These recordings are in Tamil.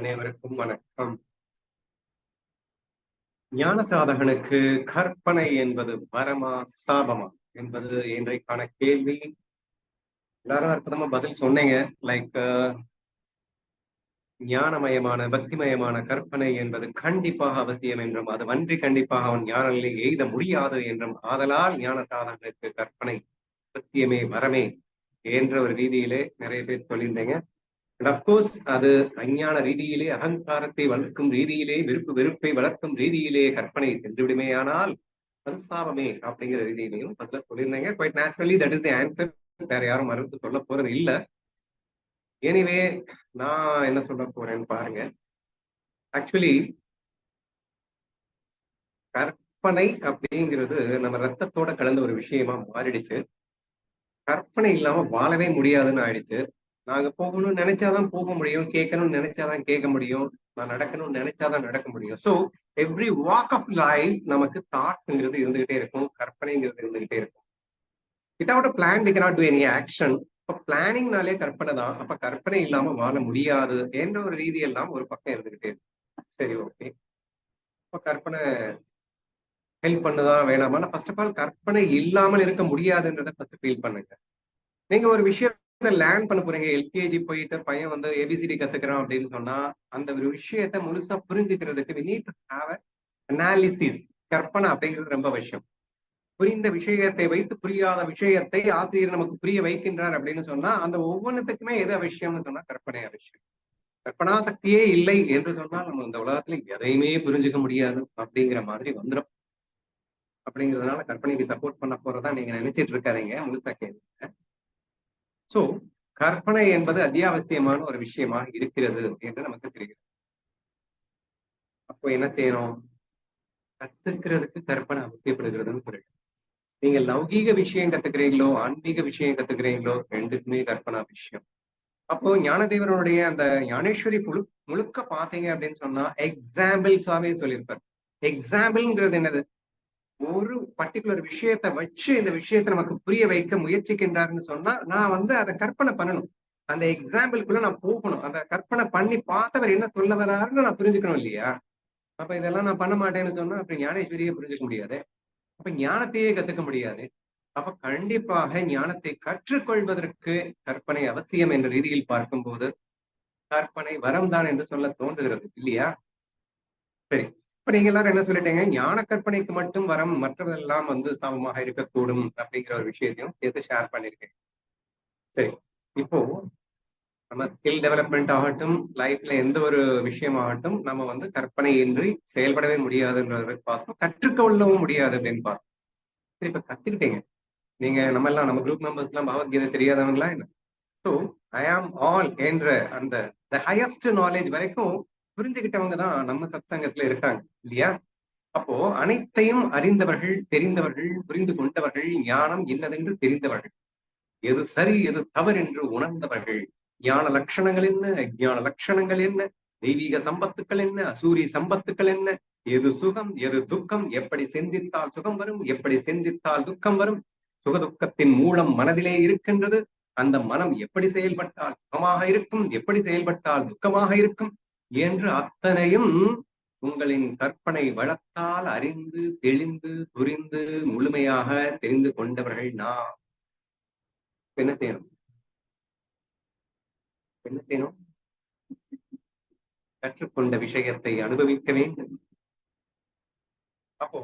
அனைவருக்கும் வணக்கம். ஞான சாதகனுக்கு கற்பனை என்பது வரமா சாபமா என்பது இன்றைக்கான கேள்வி. எல்லாரும் அற்புதமா பதில் சொன்னீங்க. லைக் uh, ஞானமயமான பக்திமயமான கற்பனை என்பது கண்டிப்பாக அவசியம் என்றும் அது வன்றி கண்டிப்பாக அவன் ஞான நிலை எய்த முடியாது என்றும் ஆதலால் ஞான சாதகனுக்கு கற்பனை அவசியமே வரமே என்ற ஒரு ரீதியிலே நிறைய பேர் சொல்லியிருந்தீங்க. அண்ட் அப்கோர்ஸ் அது அஞ்ஞான ரீதியிலே அகங்காரத்தை வளர்க்கும் ரீதியிலே விருப்பு வெறுப்பை வளர்க்கும் ரீதியிலே கற்பனை சென்றுவிடுமே ஆனால் அது அப்படிங்கிற ரீதியிலையும் பதில சொல்லியிருந்தாங்க. Quite naturally that is the answer வேற யாரும் மறுத்து சொல்ல போறது இல்ல. எனிவே நான் என்ன சொல்ல போறேன்னு பாருங்க. ஆக்சுவலி கற்பனை அப்படிங்கிறது நம்ம ரத்தத்தோட கலந்த ஒரு விஷயமா மாறிடுச்சு. கற்பனை இல்லாம வாழவே முடியாதுன்னு ஆயிடுச்சு. நாங்க போகணும்னு நினைச்சாதான் போக முடியும். கேட்கணும்னு நினைச்சாதான் கேட்க முடியும். நான் நடக்கணும்னு நினைச்சாதான் நடக்க முடியும். So every walk of life நமக்கு தாட்ஸ்ங்கிறது இருந்துகிட்டே இருக்கும். கற்பனைங்கிறது இருந்துகிட்டே இருக்கும். Without plan we cannot do any action இப்போ பிளானிங்னாலே கற்பனை தான். அப்ப கற்பனை இல்லாம வாழ முடியாது என்ற ஒரு ரீதி எல்லாம் ஒரு பக்கம் இருந்துகிட்டே இருக்கு சரி ஓகே இப்போ கற்பனை ஹெல்ப் பண்ணுதான் வேணாமா? ஃபர்ஸ்ட் ஆஃப் ஆல் கற்பனை இல்லாமல் இருக்க முடியாதுன்றதை ஃபர்ஸ்ட் ஃபீல் பண்ணுங்க. நீங்க ஒரு விஷயம் லேர்ன் பண்ண போறீங்க. எல்கேஜி போயிட்டு பையன் வந்து ஏபிசிடி கத்துக்கிறான் அப்படின்னு சொன்னா அந்த ஒரு விஷயத்த முழுசா புரிஞ்சுக்கிறதுக்கு வி நீட் ஹாவ் அனாலிசிஸ் கற்பனை அப்படிங்கிறது ரொம்ப விஷயம். புரிந்த விஷயத்தை வைத்து புரியாத விஷயத்தை ஆசிரியர் நமக்கு புரிய வைக்கின்றார் அப்படின்னு சொன்னா அந்த ஒவ்வொன்றுத்துக்குமே எது அவசியம்னு சொன்னா கற்பனை அவசியம் கற்பனா சக்தியே இல்லை என்று சொன்னால் நம்ம இந்த உலகத்துல எதையுமே புரிஞ்சுக்க முடியாது அப்படிங்கிற மாதிரி வந்துடும் அப்படிங்கிறதுனால கற்பனைக்கு சப்போர்ட் பண்ண போறதா நீங்க நினைச்சிட்டு இருக்காதீங்க. முழுசா கேளுங்க. சோ கற்பனை என்பது அத்தியாவசியமான ஒரு விஷயமாக இருக்கிறது என்று நமக்கு தெரிகிறது. அப்போ என்ன செய்யணும் கத்துக்கிறதுக்கு கற்பனை அவசியப்படுகிறதுன்னு புரியுது நீங்க லௌகீக விஷயம் கத்துக்கிறீங்களோ ஆன்மீக விஷயம் கத்துக்கிறீங்களோ ரெண்டுக்குமே கற்பனா விஷயம் அப்போ ஞானதேவனுடைய அந்த ஞானேஸ்வரி முழு முழுக்க பாத்தீங்க அப்படின்னு சொன்னா எக்ஸாம்பிள்ஸாவே சொல்லியிருப்பார். எக்ஸாம்பிள்ங்கிறது என்னது? ஒரு பர்டிகுலர் விஷயத்த வச்சு இந்த விஷயத்த நமக்கு புரிய வைக்க முயற்சிக்கின்றாருன்னு சொன்னா நான் வந்து அதை கற்பனை பண்ணணும். அந்த எக்ஸாம்பிள்குள்ள நான் போகணும். அந்த கற்பனை பண்ணி பார்த்தவர் என்ன சொல்ல வராருன்னு நான் புரிஞ்சுக்கணும் இல்லையா? அப்ப இதெல்லாம் நான் பண்ண மாட்டேன்னு சொன்னா அப்புறம் ஞானேஸ்வரியே புரிஞ்சுக்க முடியாது. அப்ப ஞானத்தையே கத்துக்க முடியாது. அப்ப கண்டிப்பாக ஞானத்தை கற்றுக்கொள்வதற்கு கற்பனை அவசியம் என்ற ரீதியில் பார்க்கும்போது கற்பனை வரம் தான் என்று சொல்ல தோன்றுகிறது இல்லையா? சரி. இப்ப நீங்க எல்லாரும் என்ன சொல்லிட்டீங்க? ஞான கற்பனைக்கு மட்டும் வரம் மற்றதெல்லாம் வந்து சமமாக இருக்கக்கூடும் அப்படிங்கிற ஒரு விஷயத்தையும் சேர்த்து ஷேர் பண்ணிருக்கேன். சரி இப்போ நம்ம ஸ்கில் டெவலப்மெண்ட் ஆகட்டும் லைஃப்ல எந்த ஒரு விஷயமாகட்டும் நம்ம வந்து கற்பனை இன்றி செயல்படவே முடியாதுன்றதை பார்த்தோம் கற்றுக்கொள்ளவும் முடியாது அப்படின்னு பார்த்தோம். சரி இப்ப கத்துக்கிட்டீங்க. நீங்க நம்ம எல்லாம் நம்ம குரூப் மெம்பர்ஸ் எல்லாம் பகவத்கீதை தெரியாதவங்களா என்ன? ஸோ ஐ ஆம் ஆல் என்ற அந்த த ஹையஸ்ட் நாலேஜ் வரைக்கும் புரிஞ்சுக்கிட்டவங்க தான் நம்ம சத்சங்கத்துல இருக்காங்க இல்லையா? அப்போ அனைத்தையும் அறிந்தவர்கள் தெரிந்தவர்கள் புரிந்து கொண்டவர்கள் ஞானம் என்னதென்று தெரிந்தவர்கள். எது சரி எது தவறு என்று உணர்ந்தவர்கள். ஞான லட்சணங்கள் என்ன? அஜான லட்சணங்கள் என்ன? தெய்வீக சம்பத்துக்கள் என்ன? சூரிய சம்பத்துக்கள் என்ன? எது சுகம் எது துக்கம்? எப்படி சிந்தித்தால் சுகம் வரும்? எப்படி சிந்தித்தால் துக்கம் வரும்? சுகதுக்கத்தின் மூலம் மனதிலே இருக்கின்றது. அந்த மனம் எப்படி செயல்பட்டால் சுகமாக இருக்கும்? எப்படி செயல்பட்டால் துக்கமாக இருக்கும்? என்று அத்தனையும் உங்களின் கற்பனை வளத்தால் அறிந்து தெளிந்து புரிந்து முழுமையாக தெரிந்து கொண்டவர்கள் நான் என்ன செய்யணும்? என்ன செய்யணும்? கற்றுக்கொண்ட விஷயத்தை அனுபவிக்க வேண்டும். அப்போ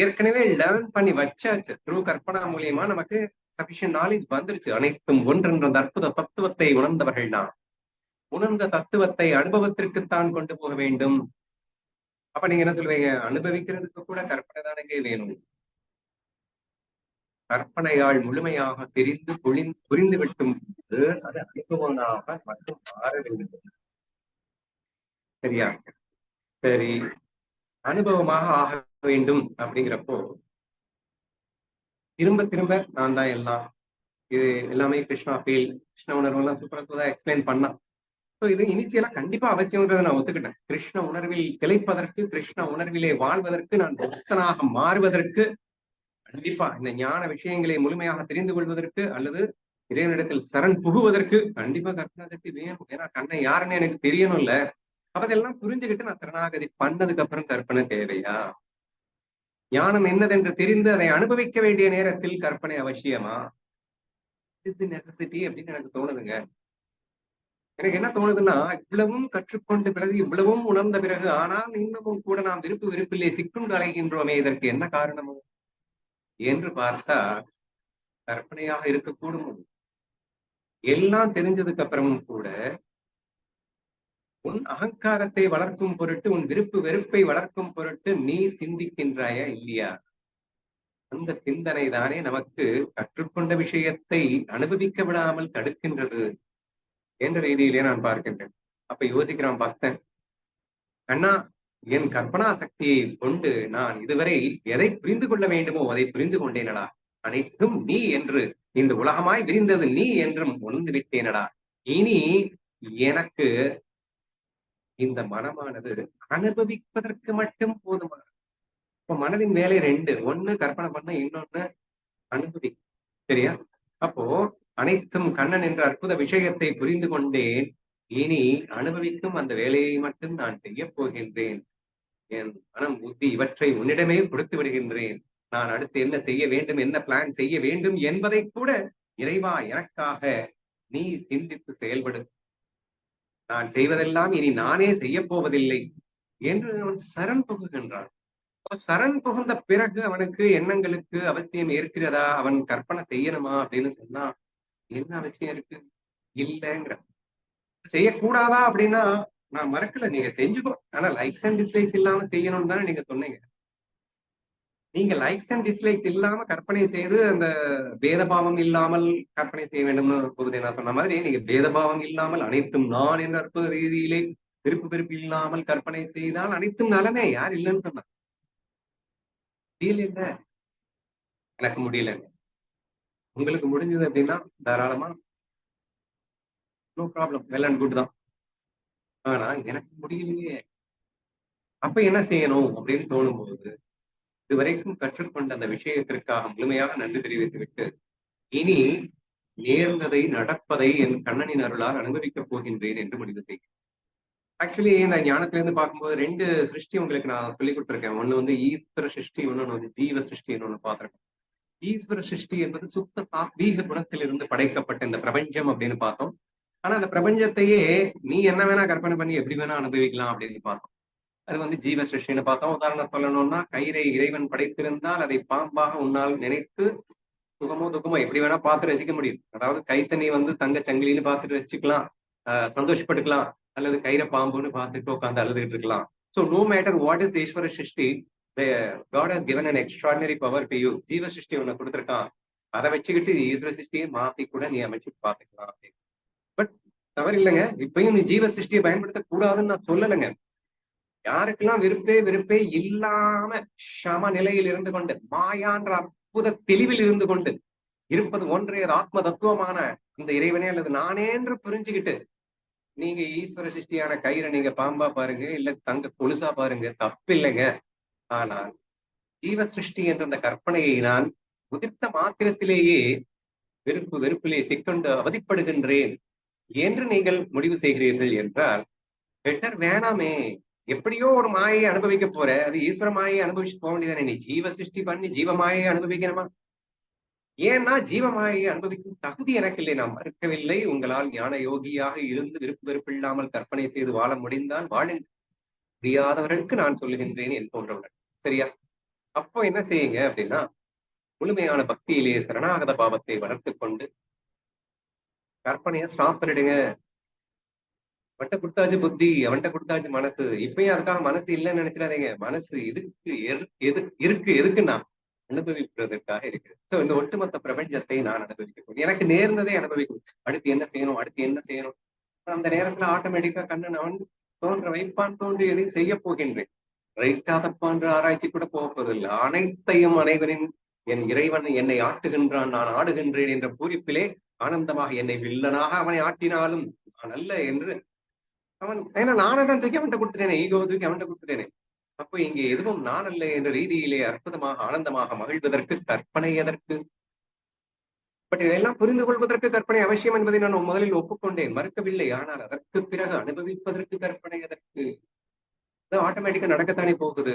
ஏற்கனவே லேர்ன் பண்ணி வச்சாச்சு. த்ரூ கற்பனா மூலியமா நமக்கு சபிஷியன்ட் நாலேஜ் வந்துருச்சு. அனைத்தும் ஒன்றென்ற அந்த அற்புத தத்துவத்தை உணர்ந்தவர்கள் நான் உணர்ந்த தத்துவத்தை அனுபவத்திற்குத்தான் கொண்டு போக வேண்டும். அப்ப நீங்க என்ன சொல்லுவீங்க அனுபவிக்கிறதுக்கு கூட கற்பனை தானே வேணும். கற்பனையால் முழுமையாக தெரிந்து புரிந்து புரிந்து விட்டும் அது அனுபவமாக மட்டும் மாற வேண்டும். சரியா? சரி. அனுபவமாக ஆக வேண்டும் அப்படிங்கிறப்போ திரும்ப திரும்ப நான் தான் எல்லாம். இது எல்லாமே கிருஷ்ணா ஃபீல் கிருஷ்ண உணர்வு எல்லாம் சூப்பரா எக்ஸ்பிளைன் பண்ணா. ஸோ இது இனிஷியலா கண்டிப்பா அவசியம்ன்றதை நான் ஒத்துக்கிட்டேன். கிருஷ்ண உணர்வில் திளைப்பதற்கு கிருஷ்ண உணர்விலே வாழ்வதற்கு நான் பக்தனாக மாறுவதற்கு கண்டிப்பா இந்த ஞான விஷயங்களை முழுமையாக தெரிந்து கொள்வதற்கு அல்லது இறைவனிடத்தில் சரண் புகுவதற்கு கண்டிப்பா கற்பனா சக்தி வேணும். ஏன்னா கண்ணை யாருன்னு எனக்கு தெரியணும் இல்ல. அப்ப அதெல்லாம் புரிஞ்சுக்கிட்டு நான் சரணாகதி பண்ணதுக்கு அப்புறம் கற்பனை தேவையா? ஞானம் என்னதென்று தெரிந்து அதை அனுபவிக்க வேண்டிய நேரத்தில் கற்பனை அவசியமா? இது நெசசிட்டி அப்படின்னு எனக்கு தோணுதுங்க. எனக்கு என்ன தோணுதுன்னா இவ்வளவும் கற்றுக்கொண்ட பிறகு இவ்வளவும் உணர்ந்த பிறகு ஆனால் இன்னமும் கூட நாம் விருப்பு விருப்பிலே சிக்கும் கலைகின்றோமே இதற்கு என்ன காரணமோ? என்று பார்த்தா கற்பனையாக இருக்கக்கூடும். எல்லாம் தெரிஞ்சதுக்கு அப்புறமும் கூட உன் அகங்காரத்தை வளர்க்கும் பொருட்டு உன் விருப்பு வெறுப்பை வளர்க்கும் பொருட்டு நீ சிந்திக்கின்றாயா இல்லையா? அந்த சிந்தனை தானே நமக்கு கற்றுக்கொண்ட விஷயத்தை அனுபவிக்க விடாமல் தடுக்கின்றது. என்ற ரீதியிலே நான் பார்க்கின்றேன்? அப்ப யோசிக்கிறான் பார்த்தேன். அண்ணா என் கற்பனா சக்தியை கொண்டு நான் இதுவரை எதை புரிந்து கொள்ள வேண்டுமோ அதை புரிந்து கொண்டேனடா. அனைத்தும் நீ என்று இந்த உலகமாய் விரிந்தது நீ என்றும் உணர்ந்து விட்டேனடா. இனி எனக்கு இந்த மனமானது அனுபவிப்பதற்கு மட்டும் போதுமா? இப்ப மனதின் வேலை ரெண்டு. ஒண்ணு கற்பனை பண்ண இன்னொன்னு அனுபவி. சரியா? அப்போ அனைத்தும் கண்ணன் என்ற அற்புத விஷயத்தை புரிந்து கொண்டேன். இனி அனுபவிக்கும் அந்த வேலையை மட்டும் நான் செய்ய போகின்றேன். என் மனம் புத்தி இவற்றை உன்னிடமே கொடுத்து விடுகின்றேன். நான் அடுத்து என்ன செய்ய வேண்டும் என்ன பிளான் செய்ய வேண்டும் என்பதை கூட இறைவா எனக்காக நீ சிந்தித்து செயல்படு. நான் செய்வதெல்லாம் இனி நானே செய்ய போவதில்லை என்று அவன் சரண் புகுகின்றான். சரண் புகுந்த பிறகு அவனுக்கு எண்ணங்களுக்கு அவசியம் இருக்கிறதா அவன் கற்பனை செய்யணுமா அப்படின்னு சொன்னா என்ன அவசியம் இருக்கு? இல்லைங்கிற. செய்யக்கூடாதா அப்படின்னா நான் மறக்கல. நீங்க செஞ்சுக்கோ. ஆனா லைக்ஸ் அண்ட் டிஸ்லைக்ஸ் இல்லாம செய்யணும்னு தானே நீங்க சொன்னீங்க. நீங்க லைக்ஸ் அண்ட் டிஸ்லைக்ஸ் இல்லாம கற்பனை செய்து அந்த பேதபாவம் இல்லாமல் கற்பனை செய்ய வேண்டும்னு பொழுது நான் சொன்ன மாதிரி நீங்க பேதபாவம் இல்லாமல் அனைத்தும் நான் என்ற அற்புத ரீதியிலே விருப்பு விருப்பு இல்லாமல் கற்பனை செய்தால் அனைத்தும் நலமே. யார் இல்லைன்னு சொன்னாங்க முடியல எனக்கு முடியல உங்களுக்கு முடிஞ்சது அப்படின்னா தாராளமா no problem well and good தான். ஆனா எனக்கு முடியலையே. அப்ப என்ன செய்யணும் அப்படின்னு தோணும் போது இதுவரைக்கும் கற்றுக்கொண்ட அந்த விஷயத்திற்காக முழுமையாக நன்றி தெரிவித்து விட்டு இனி நேர்ந்ததை நடப்பதை என் கண்ணனின் அருளால் அனுபவிக்கப் போகின்றேன் என்று முடிவு செய்கிறேன். ஆக்சுவலி இந்த ஞானத்துல இருந்து பார்க்கும்போது ரெண்டு சிருஷ்டி உங்களுக்கு நான் சொல்லி கொடுத்துருக்கேன். ஒண்ணு வந்து ஈஸ்வர சிருஷ்டி இன்னொன்னு வந்து ஜீவ சிருஷ்டின்னு ஒண்ணு பார்த்திருக்கேன். ஈஸ்வர சிருஷ்டி என்பது சுத்த தாத்வீக குணத்திலிருந்து படைக்கப்பட்ட இந்த பிரபஞ்சம் அப்படின்னு பார்த்தோம். ஆனா அந்த பிரபஞ்சத்தையே நீ என்ன வேணா கற்பனை பண்ணி எப்படி வேணா அனுபவிக்கலாம் அப்படின்னு பார்த்தோம். அது வந்து ஜீவ சிருஷ்டின்னு பார்த்தோம். உதாரணம் சொல்லணும்னா கயிறை இறைவன் படைத்திருந்தால் அதை பாம்பாக உன்னால் நினைத்து சுகமோ துக்கமோ எப்படி வேணா பார்த்து ரசிக்க முடியும். அதாவது கைத்தண்ணி வந்து தங்க சங்கிலின்னு பார்த்துட்டு ரசிச்சுக்கலாம். ஆஹ் சந்தோஷப்பட்டுக்கலாம் அல்லது கயிறை பாம்புன்னு பார்த்துட்டு உட்காந்து அழுதுகிட்டு இருக்கலாம். So no matter what is ஈஸ்வர சிருஷ்டி God has given an extraordinary power to you ஜீவ சிருஷ்டி ஒண்ணு கொடுத்துருக்கான். அதை வச்சுக்கிட்டு ஈஸ்வர சிருஷ்டியை மாத்தி கூட நீ அமைச்சு பார்த்துக்கலாம் பட் தவறு இல்லைங்க. இப்பயும் நீ ஜீவ சிருஷ்டியை பயன்படுத்த கூடாதுன்னு நான் சொல்லலைங்க. யாருக்கெல்லாம் விருப்பே விருப்பே இல்லாம சம நிலையில் இருந்து கொண்டு மாயான்ற அற்புத தெளிவில் இருந்து கொண்டு இருப்பது ஒன்றே ஆத்ம தத்துவமான இந்த இறைவனே அல்லது நானே என்று புரிஞ்சுக்கிட்டு நீங்க ஈஸ்வர சிருஷ்டியான கயிறை நீங்க பாம்பா பாருங்க இல்ல தங்க கொலுசா பாருங்க தப்பு இல்லைங்க ஆனால் ஜீவ சிருஷ்டி என்ற அந்த கற்பனையை நான் உதிர்த்த மாத்திரத்திலேயே வெறுப்பு வெறுப்பிலே சிக்கொண்டு அவதிப்படுகின்றேன். என்று நீங்கள் முடிவு செய்கிறீர்கள் என்றால் பெட்டர் வேணாமே எப்படியோ ஒரு மாயை அனுபவிக்க போற அது ஈஸ்வர மாயை அனுபவிச்சு போக வேண்டியதானே நீ ஜீவ சிருஷ்டி பண்ணி ஜீவ மாயை அனுபவிக்கணுமா? ஏன்னா ஜீவ மாயை அனுபவிக்கும் தகுதி எனக்கு இல்லை நான் மறுக்கவில்லை. உங்களால் ஞான யோகியாக இருந்து விருப்பு வெறுப்பில்லாமல் கற்பனை செய்து வாழ முடிந்தால் வாழுங்கள் முடியாதவர்களுக்கு நான் சொல்லுகின்றேன் என் போன்றவர்கள். சரியா? அப்போ என்ன செய்யுங்க அப்படின்னா முழுமையான பக்தியிலே சரணாகத பாவத்தை வளர்த்து கொண்டு கற்பனையை ஸ்டாப் பண்ணிடுங்க. அவன்கிட்ட கொடுத்தாச்சு புத்தி அவன்கிட்ட கொடுத்தாச்சு மனசு. இப்பயும் அதுக்காக மனசு இல்லைன்னு நினைச்சிடாதீங்க. மனசு இதுக்கு எது இருக்கு எதுக்குன்னா அனுபவிப்பதற்காக இருக்கு சோ இந்த ஒட்டுமொத்த பிரபஞ்சத்தை நான் அனுபவிக்கணும் எனக்கு நேர்ந்ததை அனுபவிக்கணும் அடுத்து என்ன செய்யணும் அடுத்து என்ன செய்யணும்? அந்த நேரத்துல ஆட்டோமேட்டிக்கா கண்ணன் அவன் தோன்ற வைப்பான் தோன்றி எதையும் செய்ய போகின்றேன். ரைட்டா தப்பான்ற ஆராய்ச்சி கூட போக போவதில்லை அனைத்தையும் அனைவரின் என் இறைவன் என்னை ஆட்டுகின்றான் நான் ஆடுகின்றேன் என்ற பூரிப்பிலே ஆனந்தமாக என்னை வில்லனாக அவனை ஆட்டினாலும் நான் அல்ல என்று அவன் ஏன்னா நானே தான் தூக்கி அவன்கிட்ட கொடுத்துட்டேனே ஈகோ தூக்கி அவன்கிட்ட கொடுத்துட்டேனே. அப்போ இங்கே எதுவும் நான் அல்ல என்ற ரீதியிலே அற்புதமாக ஆனந்தமாக மகிழ்வதற்கு கற்பனை எதற்கு? பட் இதெல்லாம் புரிந்து கொள்வதற்கு கற்பனை அவசியம் என்பதை நான் முதலில் ஒப்புக்கொண்டேன். மறுக்கவில்லை. ஆனால் அதற்கு பிறகு அனுபவிப்பதற்கு கற்பனை அதற்கு அது ஆட்டோமேட்டிக்கா நடக்கத்தானே போகுது?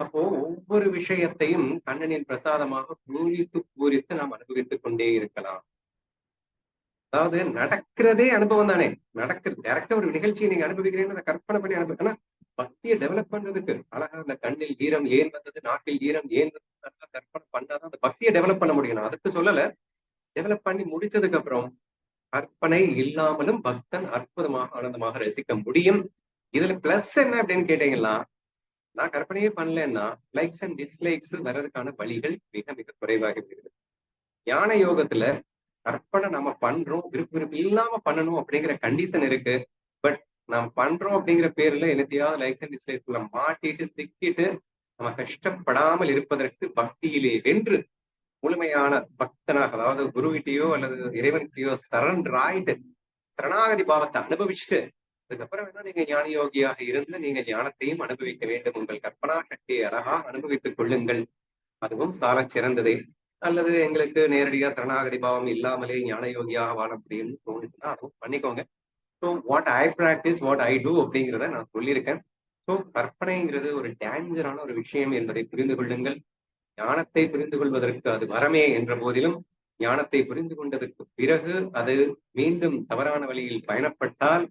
அப்போ ஒவ்வொரு விஷயத்தையும் கண்ணனின் பிரசாதமாக பூரித்து பூரித்து நாம் அனுபவித்துக் கொண்டே இருக்கலாம். அதாவது நடக்கிறதே அனுபவம் தானே? நடக்கிறது. டேரக்டா ஒரு நிகழ்ச்சியை நீங்க அனுபவிக்கிறீங்கன்னு அதை கற்பனை பண்ணி அனுபவிக்கணும் பக்தியை டெவலப் பண்றதுக்கு அழகா அந்த கண்ணில் ஈரம் ஏன் வந்தது நாட்டில் ஈரம் ஏன் வந்தது நல்லா கற்பனை பண்ணாதான் அந்த பக்தியை டெவலப் பண்ண முடியும். அதுக்கு சொல்லல. டெவலப் பண்ணி முடிச்சதுக்கு அப்புறம் கற்பனை இல்லாமலும் பக்தன் அற்புதமாக ஆனந்தமாக ரசிக்க முடியும். இதுல பிளஸ் என்ன அப்படின்னு கேட்டீங்கன்னா நான் கற்பனையே பண்ணலன்னா லைக்ஸ் அண்ட் டிஸ்லைக்ஸ் வர்றதுக்கான வழிகள் மிக மிக குறைவாக இருக்குது. ஞான யோகத்துல கற்பனை நம்ம பண்றோம் விருப்பம் விருப்பம் இல்லாம பண்ணணும் அப்படிங்கிற கண்டிஷன் இருக்கு. பட் நாம் பண்றோம் அப்படிங்கிற பேர்ல என்னத்தையாவது லைக்ஸ் அண்ட் டிஸ்லைக்ஸ்ல மாட்டிட்டு சிக்கிட்டு நம்ம கஷ்டப்படாமல் இருப்பதற்கு பக்தியிலே வென்று முழுமையான பக்தனாக அதாவது குருவிட்டையோ அல்லது இறைவன்கிட்டயோ சரண்டர் ஆயிட்டு சரணாகதி பாவத்தை அனுபவிச்சுட்டு அதுக்கப்புறம் வேணும் நீங்க ஞான யோகியாக இருந்து நீங்க ஞானத்தையும் அனுபவிக்க வேண்டும். உங்கள் கற்பனா சக்தியை அழகா அனுபவித்துக் கொள்ளுங்கள். அதுவும் சால சிறந்ததே. அல்லது எங்களுக்கு நேரடியா சரணாகதி பாவம் இல்லாமலே ஞான யோகியாக வாழ முடியும்னு தோணுச்சுன்னா அதுவும் பண்ணிக்கோங்க. So what I practise what I do அப்படிங்கிறத நான் சொல்லியிருக்கேன். ஸோ கற்பனைங்கிறது ஒரு டேஞ்சரான ஒரு விஷயம் என்பதை புரிந்து கொள்ளுங்கள். ஞானத்தை புரிந்து கொள்வதற்கு அது வரமே என்ற போதிலும் ஞானத்தை புரிந்து கொண்டதற்கு பிறகு அது மீண்டும் தவறான வழியில் பயணப்பட்டால்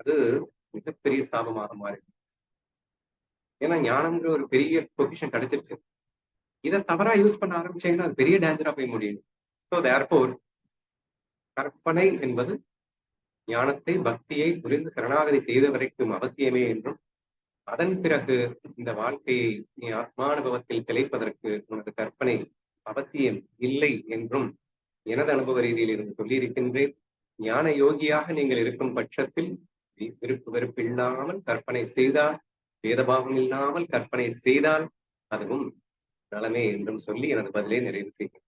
அது மிகப்பெரிய சாபமாக மாறி ஏன்னா ஞானம்ங்கிற ஒரு பெரிய பொசிஷன் கிடைச்சிருச்சு. இதை தவறா யூஸ் பண்ண ஆரம்பிச்சீங்கன்னா அது பெரிய டேஞ்சரா போய் முடியும் ஸோ தேர்போர் கற்பனை என்பது ஞானத்தை பக்தியை புரிந்து சரணாகதி செய்த வரைக்கும் அவசியமே என்றும் அதன் பிறகு இந்த வாழ்க்கையை நீ ஆத்மானுபவத்தில் திளைப்பதற்கு உனது கற்பனை அவசியம் இல்லை என்றும் எனது அனுபவ ரீதியில் இருந்து சொல்லியிருக்கின்றேன். ஞான யோகியாக நீங்கள் இருக்கும் பட்சத்தில் விருப்பு வெறுப்பு இல்லாமல் கற்பனை செய்தால் வேதபாவம் இல்லாமல் கற்பனை செய்தால் அதுவும் நலமே என்றும் சொல்லி எனது பதிலை நிறைவு செய்கிறேன்.